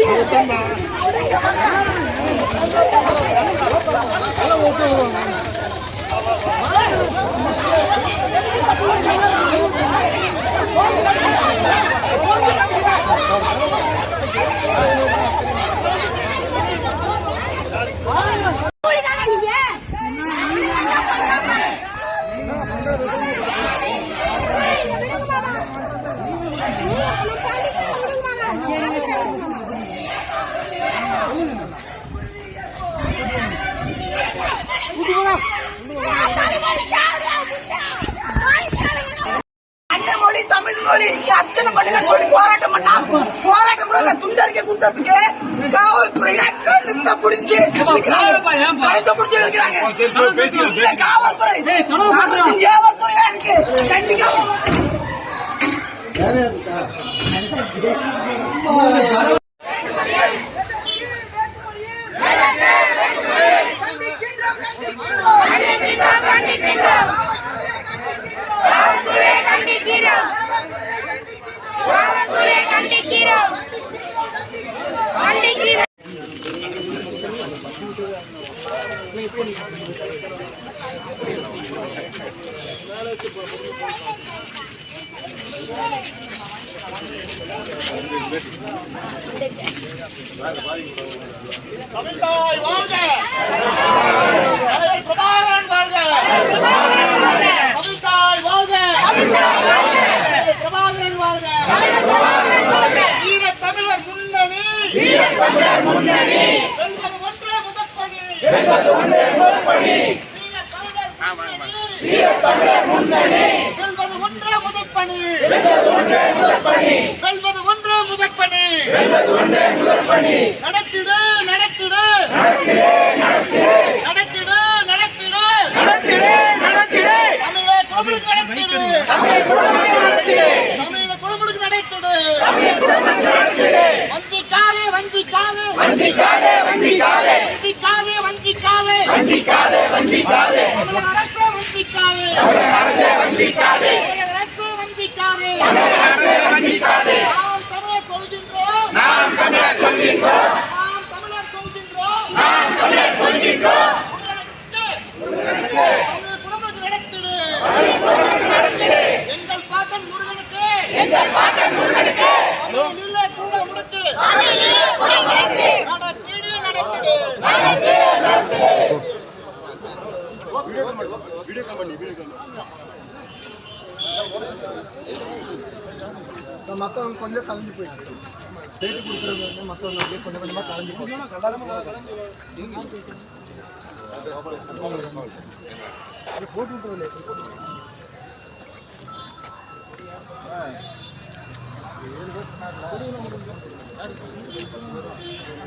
கூலிதானா இங்க அர்ச்சனை பண்ணுங்க சொல்லி போராட்டம் பண்ணா போராட்டம் பண்ணல துண்டறிக்கை கொடுத்ததுக்கு காவல்துறையில கழுத்த பிடிச்சி கழுத்த பிடிச்சி இருக்கிறாங்க. காவல்துறை ஏவல்துறையா இருக்கு. கண்டிக்காம தமிழ்தாய் வாழ்க பிரபாகரன் வாழ்க தமிழ்தாய் வாழ்க பிரபாகரன் வாழ்க வீர தமிழர் முன்னணி முன்னணி வெல்வது ஒன்றே முதற்பணி வீர தமிழர் முன்னணி. வெல்வது ஒன்றே முதற்பணி. வெல்வது ஒன்றே முதற்பணி. நடத்திடு நடத்திடு. நடத்திடு நடத்திடு. தமிழக குடும்பத்துக்கு நடத்திடு. தமிழக குடும்பத்துக்கு நடத்திடு. வஞ்சிக்காதே வஞ்சிக்காதே வஞ்சிக்காதே வஞ்சிக்காதே. வஞ்சிக்காதே வஞ்சிக்காதே. வஞ்சிக்காதே வஞ்சிக்காதே. தமிழக அரசே வஞ்சிக்காதே. தமிழக அரசே வஞ்சிக்காதே. நாம் தமிழர் சொல்கின்றோம். நாம் சொல்கின்றோம். எங்கள் பாட்டன் முருகனுக்கு. எங்கள் பாட்டன் முருகனுக்கு. தமிழில் கூட நடத்திடு நடத்திடு மற்றவங்க கொஞ்சம் கலந்து போயிடுச்சு பேட்டி கொடுக்குறது வந்து மற்றவங்க அப்படியே கொஞ்சம் கொஞ்சமாக கலந்து போட்டு விட்டுருவில்லை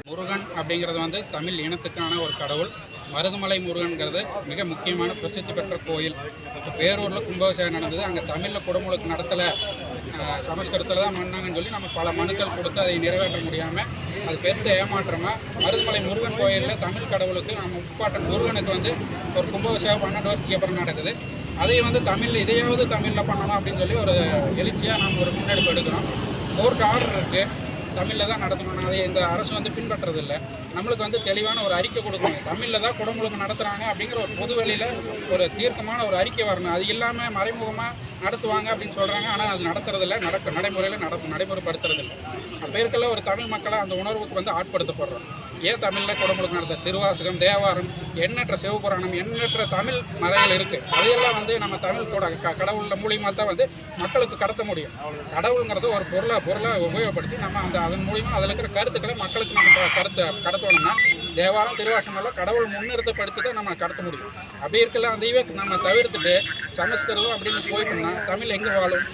முருகன் அப்படிங்கிறது வந்து தமிழ் இனத்துக்கான ஒரு கடவுள். மருதமலை முருகன்கிறது மிக முக்கியமான பிரசித்தி பெற்ற கோயில். இப்போ பேரூரில் கும்பாபிஷேகம் நடந்தது. அங்கே தமிழில் குடமுழுக்கு நடத்தலை சமஸ்கிருதத்தில் தான் பண்ணாங்கன்னு சொல்லி நம்ம பல மனுக்கள் கொடுத்து அதை நிறைவேற்ற முடியாமல் அது பெருத்த ஏமாற்றமாக மருதமலை முருகன் கோயிலில் தமிழ் கடவுளுக்கு நம்ம முப்பாட்டன் முருகனுக்கு வந்து ஒரு கும்பாபிஷேகம் பன்னெண்டு வருஷத்துக்கு அப்புறம் நடக்குது. அதையும் வந்து தமிழ் இதையாவது தமிழில் பண்ணணும் அப்படின்னு சொல்லி ஒரு எழுச்சியாக நம்ம ஒரு முன்னெடுப்பு எடுக்கிறோம். கோர்ட் ஆர்டர் இருக்குது தமிழில் தான் நடத்தணும் அதை இந்த அரசு வந்து பின்பற்றதில்லை. நம்மளுக்கு வந்து தெளிவான ஒரு அறிக்கை கொடுக்கணும். தமிழில் தான் குடமுழுக்கு நடத்துகிறாங்க அப்படிங்கிற ஒரு பொது வழியில் ஒரு தீர்க்கமான ஒரு அறிக்கை வரணும். அது இல்லாமல் மறைமுகமாக நடத்துவாங்க அப்படின்னு சொல்கிறாங்க ஆனால் அது நடத்துறதில்ல. நடக்க நடைமுறையில் நடக்கும் நடைமுறைப்படுத்துறதில்லை. அப்போ இருக்கல ஒரு தமிழ் மக்களை அந்த உணர்வுக்கு வந்து ஆட்படுத்தப்படுறோம். ஏன் தமிழில் குடமுழுக்கு நடத்த திருவாசகம் தேவாரம் எண்ணற்ற சிவபுராணம் எண்ணற்ற தமிழ் மறைகள் இருக்குது அதையெல்லாம் வந்து நம்ம தமிழ் கூட க கடவுள் மூலியமாக தான் வந்து மக்களுக்கு கடத்த முடியும். கடவுளுங்கிறது ஒரு பொருளை பொருளை உபயோகப்படுத்தி நம்ம அந்த அதன் மூலியமாக அதில் இருக்கிற கருத்துக்களை மக்களுக்கு நம்ம கருத்து கடத்தணும்னா தேவாரம் திருவாசகமெல்லாம் கடவுள் முன்னிறுத்தப்படுத்தி தான் நம்ம கடத்த முடியும். அப்படி இருக்கல அதையே நம்ம தவிர்த்துட்டு சமஸ்கிருதம் அப்படின்னு போயிட்டோம்னா தமிழ் எங்கே வாழும்?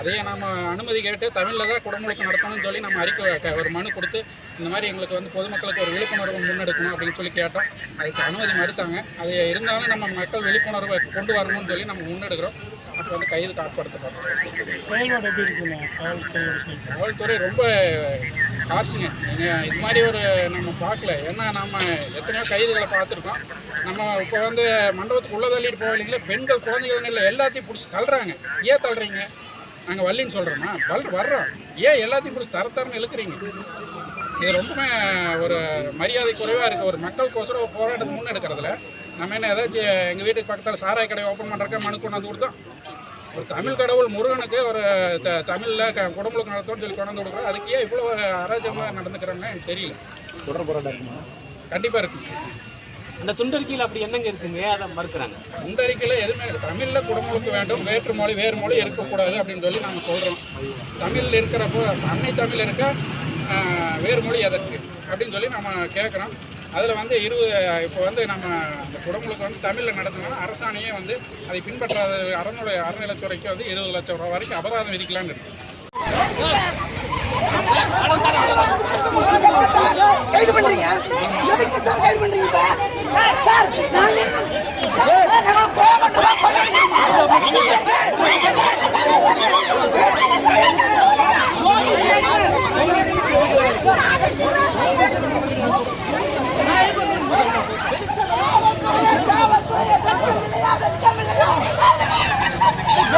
அதையே நம்ம அனுமதி கேட்டு தமிழில் தான் குடமுழுக்கு நடத்தணும்னு சொல்லி நம்ம அறிக்கை ஒரு மனு கொடுத்து இந்த மாதிரி எங்களுக்கு வந்து பொதுமக்களுக்கு ஒரு விழிப்புணர்வு முன்னெடுக்கணும் அப்படின்னு சொல்லி கேட்டோம். அதுக்கு அனுமதி மறுத்தாங்க. அது இருந்தாலும் நம்ம மக்கள் விழிப்புணர்வை கொண்டு வரணும்னு சொல்லி நம்ம முன்னெடுக்கிறோம். அப்போ வந்து கைது காப்பாற்றப்படுறோம் செயல்பாடு எப்படி இருக்குங்க காவல்துறை ரொம்ப காசுங்க நீங்கள் இது மாதிரி ஒரு நம்ம பார்க்கல. ஏன்னா நம்ம எத்தனையோ கைதுகளை பார்த்துருக்கோம். நம்ம இப்போ வந்து மண்டபத்துக்கு உள்ள தள்ளிட்டு போகலைங்களே பெண்கள் குழந்தைகள் இல்லை எல்லாத்தையும் பிடிச்சி தள்ளுறாங்க. ஏன் தள்ளுறீங்க? நாங்கள் வள்ளின்னு சொல்கிறோமா வல் வர்றோம். ஏன் எல்லாத்தையும் பிடிச்சி தர தரன்னு இழுக்கிறீங்க? இது ரொம்பவே ஒரு மரியாதை குறைவாக இருக்குது ஒரு மக்களுக்கோசரம் ஒரு போராட்டத்தை முன்னெடுக்கிறதுல நம்ம என்ன ஏதாச்சும் எங்கள் வீட்டுக்கு பக்கத்தில் சாராய கடை ஓப்பன் பண்ணுறக்க மனு கொண்டாந்து கொடுத்தோம் ஒரு தமிழ் கடவுள் முருகனுக்கு ஒரு த தமிழில் க குடமுழுக்கு நடத்தோம்னு சொல்லி கொண்டாந்து கொடுக்குறோம். அதுக்கு ஏன் இவ்வளோ அராஜகமாக நடந்துக்கிறாங்கன்னு எனக்கு தெரியல. தொடர் போராட்டம்? இருக்குமா. கண்டிப்பாக இருக்கு அந்த துண்டறிக்கையில் அப்படி என்னங்க இருக்குங்க? அதை மறுக்கிறாங்க? இந்த அறிக்கையில் எதுவுமே இல்லை. தமிழில் குடமுழுக்கு வேண்டும் வேற்று மொழி வேறு மொழி இருக்கக்கூடாது அப்படின்னு சொல்லி நம்ம சொல்கிறோம் தமிழில் இருக்கிறப்போ அன்னை தமிழ் இருக்க? வேறு மொழி எதற்கு அப்படின்னு சொல்லி நம்ம கேட்குறோம். அதில் வந்து இருபது இப்போ வந்து நம்ம அந்த குடமுழுக்கு வந்து தமிழில் நடத்தினாலும் அரசாணையே வந்து அதை பின்பற்றாத அறநிலை அறநிலைத்துறைக்கு வந்து இருபது லட்சம் ரூபா வரைக்கும் அபராதம் விதிக்கலான்னு இருக்கு. கைது பண்றீங்க? எதுக்கு சார் கைது பண்றீங்க சார்? நாங்க என்ன- சார், நாங்க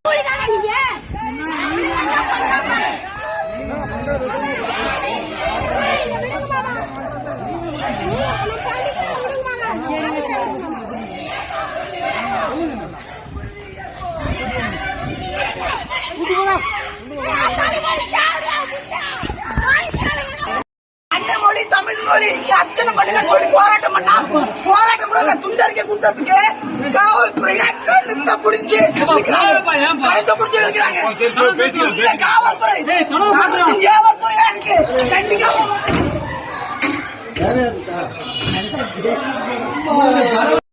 கூலிதானா நீங்க? நீங்க என்ன பண்றாங்க? ஏய், விடுங்க மாமா. நீங்க நம்ம பள்ளிக்கு விடுங்க மாமா. பாத்துக்கிறேன் விடுங்க மாமா. ஏய், தலைவலி சாவுடா, முட்டா. வாய்க்காரங்க. அன்னை மொழி தமிழ் மொழி அர்ச்சனை பண்ணுங்க சொல்லி போராட்டம் பண்ணா? போராட்டம் பண்ணல துண்டறிக்கை கொடுத்ததுக்கு காவல்துறையில கழுத்த பிடிச்சி கழுத்த பிடிச்சி இருக்கிறாங்க. காவல்துறை. ஏவல்துறையா இருக்கு.